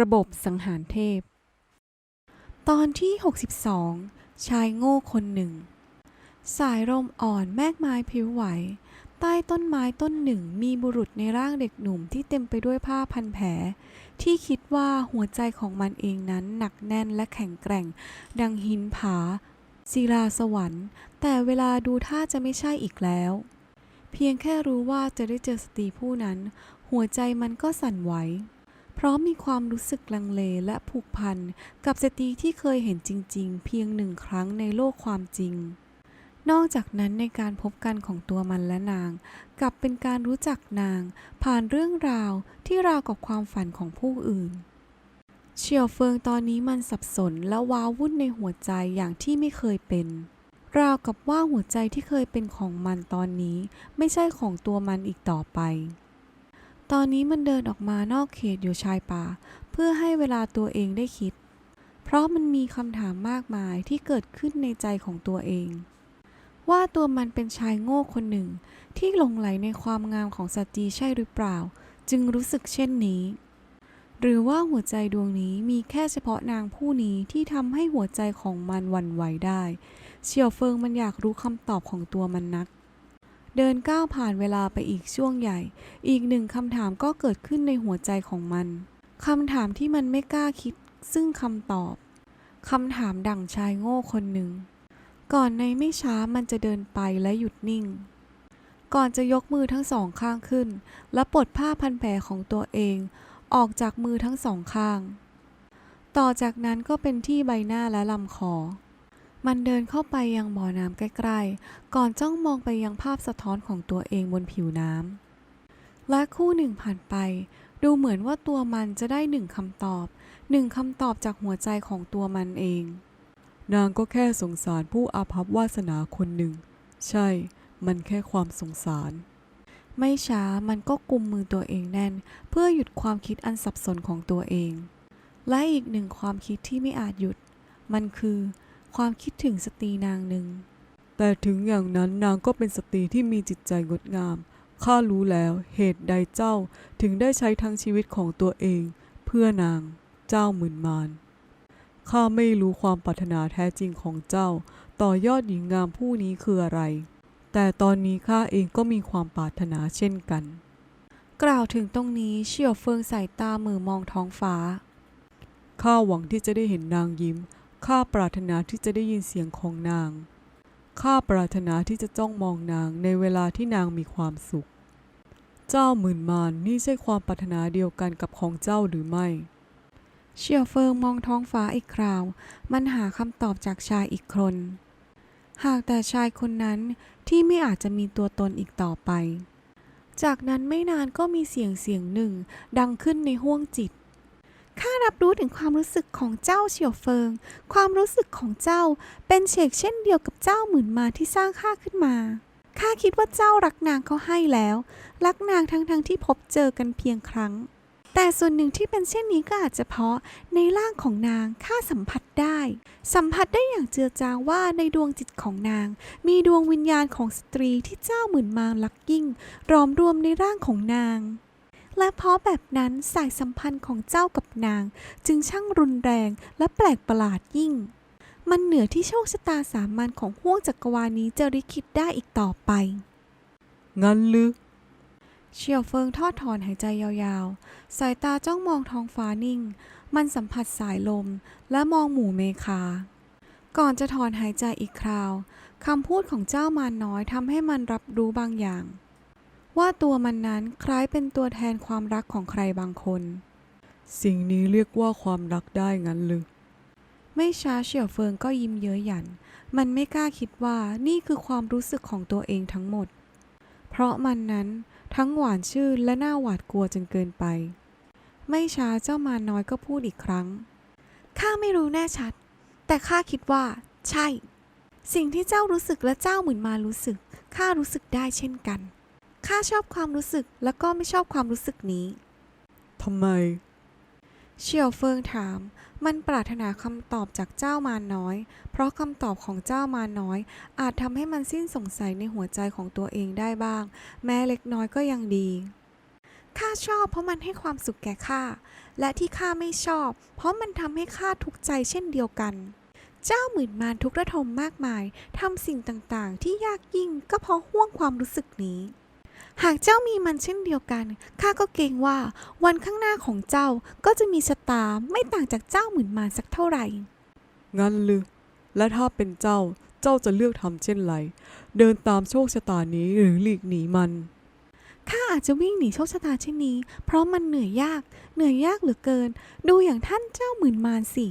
ระบบสังหารเทพ ตอนที่ 62 ชายโง่คนหนึ่ง สายลมอ่อนแมกไม้พริ้วไหว ใต้ต้นไม้ต้นหนึ่งมีบุรุษในร่างเด็กหนุ่มที่เต็มไปด้วยผ้าพันแผล ที่คิดว่าหัวใจของมันเองนั้นหนักแน่นและแข็งแกร่ง ดังหินผาศิลาสวรรค์ แต่เวลาดูท่าจะไม่ใช่อีกแล้ว เพียงแค่รู้ว่าจะได้เจอสตรีผู้นั้น หัวใจมันก็สั่นไหว เพราะมีความรู้สึกลังเลและผูกพันกับสตรีที่เคยเห็นจริง ๆ เพียงหนึ่งครั้งในโลกความจริง นอกจากนั้นในการพบกันของตัวมันและนาง กลับเป็นการรู้จักนาง ผ่านเรื่องราวที่ราวกับความฝันของผู้อื่นเฉียวเฟิงตอนนี้มันสับสนและว้าวุ่นในหัวใจอย่างที่ไม่เคยเป็น ราวกับว่าหัวใจที่เคยเป็นของมันตอนนี้ไม่ใช่ของตัวมันอีกต่อไป ตอนนี้มันเดินออกมานอกเขตอยู่ชายป่า เพื่อให้เวลาตัวเองได้คิด เพราะมันมีคำถามมากมายที่เกิดขึ้นในใจของตัวเอง ว่าตัวมันเป็นชายโง่คนหนึ่ง ที่หลงไหลในความงามของสตรีใช่หรือเปล่า จึงรู้สึกเช่นนี้ หรือว่าหัวใจดวงนี้มีแค่เฉพาะนางผู้นี้ที่ทำให้หัวใจของมันวันไหวได้เฉียวเฟิงมันอยากรู้คำตอบของตัวมันนัก เดินก้าวผ่านเวลาไปอีกช่วงใหญ่ อีกหนึ่งคำถามก็เกิดขึ้นในหัวใจของมันคำถามที่มันไม่กล้าคิด ซึ่งคำตอบคำถามดั่งชายโง่คนหนึ่ง ก่อนในไม่ช้ามันจะเดินไปและหยุดนิ่ง ก่อนจะยกมือทั้งสองข้างขึ้น และปลดผ้าพันแผลของตัวเอง ออกจากมือทั้งสองข้าง ต่อจากนั้นก็เป็นที่ใบหน้าและลำคอ มันเดินเข้าไปยังบ่อน้ำใกล้ๆ ก่อนจ้องมองไปยังภาพสะท้อนของตัวเองบนผิวน้ำ และคู่หนึ่งผ่านไป ดูเหมือนว่าตัวมันจะได้หนึ่งคำตอบ หนึ่งคำตอบจากหัวใจของตัวมันเอง นางก็แค่สงสารผู้อาภัพวาสนาคนหนึ่ง ใช่ มันแค่ความสงสาร ไม่ช้ามันก็กุมมือตัวเองแน่น เพื่อหยุดความคิดอันสับสนของตัวเอง และอีกหนึ่งความคิดที่ไม่อาจหยุด มันคือ ความคิดถึงสตรีนางหนึ่ง แต่ถึงอย่างนั้นนางก็เป็นสตรีที่มีจิตใจงดงาม ข้ารู้แล้วเหตุใดเจ้าถึงได้ใช้ทั้งชีวิตของตัวเอง เพื่อนางเจ้าหมื่นมานข้าไม่รู้ความปรารถนาแท้จริงของเจ้า ต่อยอดหญิงงามผู้นี้คืออะไร แต่ตอนนี้ข้าเองก็มีความปรารถนาเช่นกัน กล่าวถึงตรงนี้เฉียวเฟิงสายตามือมองท้องฟ้าข้าหวังที่จะได้เห็นนางยิ้ม ข้าปรารถนาที่จะได้ยินเสียงของนาง ข้าปรารถนาที่จะจ้องมองนางในเวลาที่นางมีความสุข เจ้าหมื่นมานนี่ใช่ความปรารถนาเดียวกันกับของเจ้าหรือไม่เฉียวเฟิงมองท้องฟ้าอีกคราว มันหาคำตอบจากชายอีกคน หากแต่ชายคนนั้นที่ไม่อาจจะมีตัวตนอีกต่อไป จากนั้นไม่นานก็มีเสียงเสียงหนึ่ง ดังขึ้นในห้วงจิต ข้ารับรู้ถึงความรู้สึกของเจ้าเฉียวเฟิง ความรู้สึกของเจ้าเป็นเฉกเช่นเดียวกับเจ้าหมื่นมาที่สร้างข้าขึ้นมา ข้าคิดว่าเจ้ารักนางเขาให้แล้ว รักนางทั้งๆทที่พบเจอกันเพียงครั้ง แต่ส่วนหนึ่งที่เป็นเช่นนี้ก็อาจจะเพราะในร่างของนางข้าสัมผัสได้ สัมผัสได้อย่างเจือจางว่าในดวงจิตของนาง มีดวงวิญญาณของสตรีที่เจ้าหมื่นมารักยิ่ง รอมรวมในร่างของนาง และเพราะแบบนั้นสายสัมพันธ์ของเจ้ากับนาง จึงช่างรุนแรงและแปลกประหลาดยิ่ง มันเหนือที่โชคชะตาสามัญของห้วงจักรวาลนี้จะริคิดได้อีกต่อไป งั้นหรือเฉียวเฟิงทอดถอนหายใจยาวๆ สายตาจ้องมองท้องฟ้านิ่ง มันสัมผัสสายลมและมองหมู่เมคา ก่อนจะถอนหายใจอีกคราว คำพูดของเจ้ามารน้อยทำให้มันรับรู้บางอย่าง ว่าตัวมันนั้นคล้ายเป็นตัวแทนความรักของใครบางคน สิ่งนี้เรียกว่าความรักได้งั้นหรือไม่ช้าเฉียวเฟิงก็ยิ้มเย้ยหยัน มันไม่กล้าคิดว่านี่คือความรู้สึกของตัวเองทั้งหมด เพราะมันนั้นทั้งหวานชื่นและน่าหวาดกลัวจนเกินไป ไม่ช้าเจ้ามารน้อยก็พูดอีกครั้ง ข้าไม่รู้แน่ชัด แต่ข้าคิดว่า ใช่ สิ่งที่เจ้ารู้สึกและเจ้าหมื่นมารู้สึก ข้ารู้สึกได้เช่นกัน ข้าชอบความรู้สึกและก็ไม่ชอบความรู้สึกนี้ ทำไม เฉียวเฟิงถาม มันปรารถนาคำตอบจากเจ้ามารน้อย เพราะคำตอบของเจ้ามารน้อย อาจทำให้มันสิ้นสงสัยในหัวใจของตัวเองได้บ้าง แม้เล็กน้อยก็ยังดี ข้าชอบเพราะมันให้ความสุขแก่ข้า และที่ข้าไม่ชอบ เพราะมันทำให้ข้าทุกข์ใจเช่นเดียวกันเจ้าหมื่นมารทุกข์ระทมมากมาย ทำสิ่งต่างๆ ที่ยากยิ่งก็เพราะห่วงความรู้สึกนี้ หากเจ้ามีมันเช่นเดียวกัน ข้าก็เกรงว่าวันข้างหน้าของเจ้าก็จะมีชะตาไม่ต่างจากเจ้าหมื่นมารสักเท่าไหร่ งั้นหรือ และถ้าเป็นเจ้า เจ้าจะเลือกทำเช่นไร เดินตามโชคชะตานี้หรือหลีกหนีมัน ข้าอาจจะวิ่งหนีโชคชะตาเช่นนี้ เพราะมันเหนื่อยยาก เหนื่อยยากเหลือเกิน ดูอย่างท่านเจ้าหมื่นมารสิ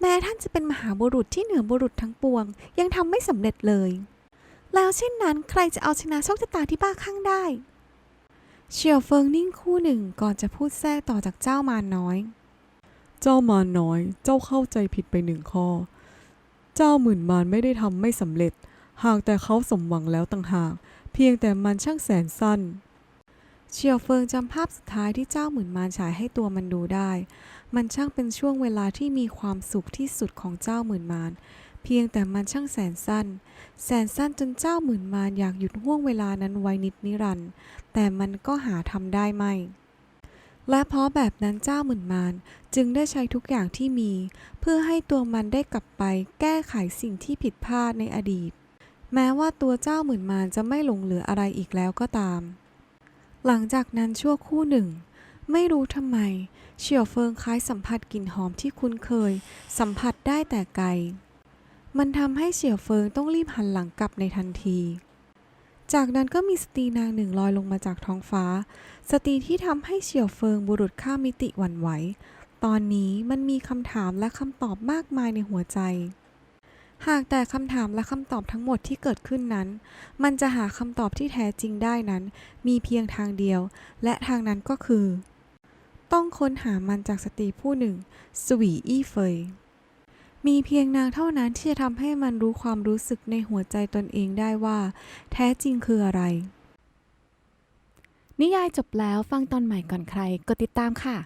แม้ท่านจะเป็นมหาบุรุษที่เหนือบุรุษทั้งปวง ยังทำไม่สำเร็จเลย แล้วเช่นนั้นใครจะเอาชนะโชคชะตาที่บ้าคลั่งได้ เฉียวเฟิงนิ่งคู่หนึ่งก่อนจะพูดแทรกต่อจากเจ้ามารน้อย เจ้ามารน้อย เจ้าเข้าใจผิดไปหนึ่งข้อ เจ้าหมื่นมารไม่ได้ทำไม่สำเร็จ หากแต่เขาสมหวังแล้วต่างหาก เพียงแต่มันช่างแสนสั้นเฉียวเฟิงจำภาพสุดท้ายที่เจ้าหมื่นมารฉายให้ตัวมันดูได้ มันช่างเป็นช่วงเวลาที่มีความสุขที่สุดของเจ้าหมื่นมาร เพียงแต่มันช่างแสนสั้น แสนสั้นจนเจ้าหมื่นมารอยากหยุดห่วงเวลานั้นไว้นิดนิรันด์แต่มันก็หาทำได้ไม่ และเพราะแบบนั้นเจ้าหมื่นมารจึงได้ใช้ทุกอย่างที่มี เพื่อให้ตัวมันได้กลับไปแก้ไขสิ่งที่ผิดพลาดในอดีต แม้ว่าตัวเจ้าหมื่นมารจะไม่หลงเหลืออะไรอีกแล้วก็ตาม หลังจากนั้นชั่วคู่หนึ่งไม่รู้ทำไม เฉียวเฟิงคล้ายสัมผัสกลิ่นหอมที่คุ้นเคย สัมผัสได้แต่ไกล มันทำให้เฉียวเฟิงต้องรีบหันหลังกลับในทันที จากนั้นก็มีสตรีนางหนึ่งลอยลงมาจากท้องฟ้า สตรีที่ทำให้เฉียวเฟิงบุรุษข้ามมิติหวั่นไหว ตอนนี้มันมีคำถามและคำตอบมากมายในหัวใจ หากแต่คำถามและคำตอบทั้งหมดที่เกิดขึ้นนั้น มันจะหาคำตอบที่แท้จริงได้นั้น มีเพียงทางเดียว และทางนั้นก็คือ ต้องค้นหามันจากสตรีผู้หนึ่ง สวีอี้เฟย มีเพียงนางเท่านั้นที่จะทำให้มันรู้ความรู้สึกในหัวใจตนเองได้ว่า แท้จริงคืออะไร นิยายจบแล้วฟังตอนใหม่ก่อนใคร กดติดตามค่ะ